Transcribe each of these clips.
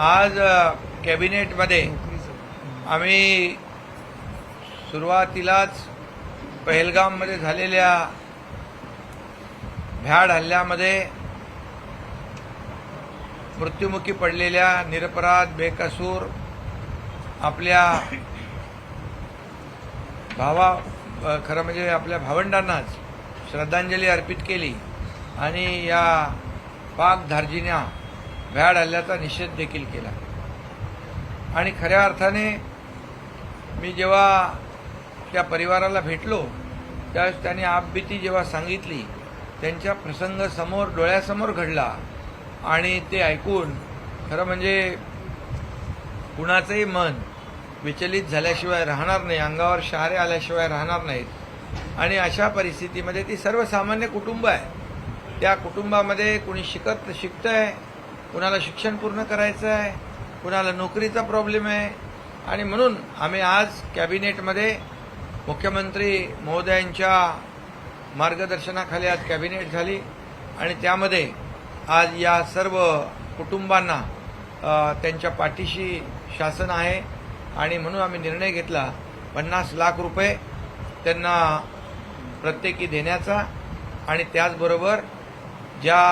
आज कॅबिनेटमध्ये आम्ही सुरुवातीलाच पहलगाममध्ये झालेल्या भ्याड हल्ल्यामध्ये मृत्युमुखी पडलेल्या निरपराध बेकसूर आपल्या भावा खरं म्हणजे आपल्या भावंडांनाच श्रद्धांजली अर्पित केली आणि या पाक धार्जिन्या भ्याड हल्ल्याचा निषेध देखील केला. आणि खऱ्या अर्थाने मी जेव्हा त्या परिवाराला भेटलो त्यावेळेस त्यांनी आपबीती जेव्हा सांगितली त्यांच्या प्रसंग समोर डोळ्यासमोर घडला. आणि ते ऐकून खरं म्हणजे कुणाचंही मन विचलित झाल्याशिवाय राहणार नाही अंगावर शहारे आल्याशिवाय राहणार नाहीत. आणि अशा परिस्थितीमध्ये ती सर्वसामान्य कुटुंब आहे. त्या कुटुंबामध्ये कुणी शिकत शिकतंय कुणाला शिक्षण पूर्ण करायचं आहे कुणाला नोकरीचा प्रॉब्लेम आहे. आणि म्हणून आम्ही आज कॅबिनेटमध्ये मुख्यमंत्री महोदयांच्या मार्गदर्शनाखाली आज कॅबिनेट झाली. आणि त्यामध्ये आज या सर्व कुटुंबांना त्यांच्या पाठीशी शासन आहे. आणि म्हणून आम्ही निर्णय घेतला पन्नास लाख रुपये त्यांना प्रत्येकी देण्याचा. आणि त्याचबरोबर ज्या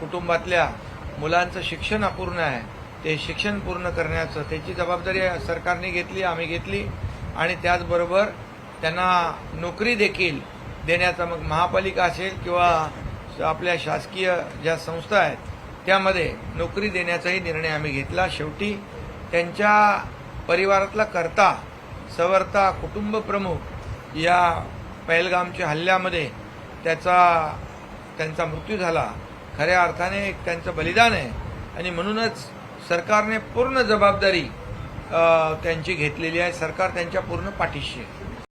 कुटुंबातल्या मुलांचं शिक्षण अपूर्ण आहे. ते शिक्षण पूर्ण करण्याचं त्याची जबाबदारी सरकारने घेतली आम्ही घेतली. आणि त्याचबरोबर त्यांना नोकरी देखील देण्याचा मग महापालिका असेल किंवा आपल्या शासकीय ज्या संस्था आहेत त्यामध्ये नोकरी देण्याचाही निर्णय आम्ही घेतला. शेवटी त्यांच्या परिवारातला करता सवर्ता कुटुंब प्रमुख या पहलगामच्या हल्ल्यामध्ये त्याचा त्यांचा मृत्यू झाला. खऱ्या अर्थाने एक त्यांचं बलिदान आहे. आणि म्हणूनच सरकारने पूर्ण जबाबदारी त्यांची घेतलेली आहे. सरकार त्यांच्या पूर्ण पाठीशी आहे.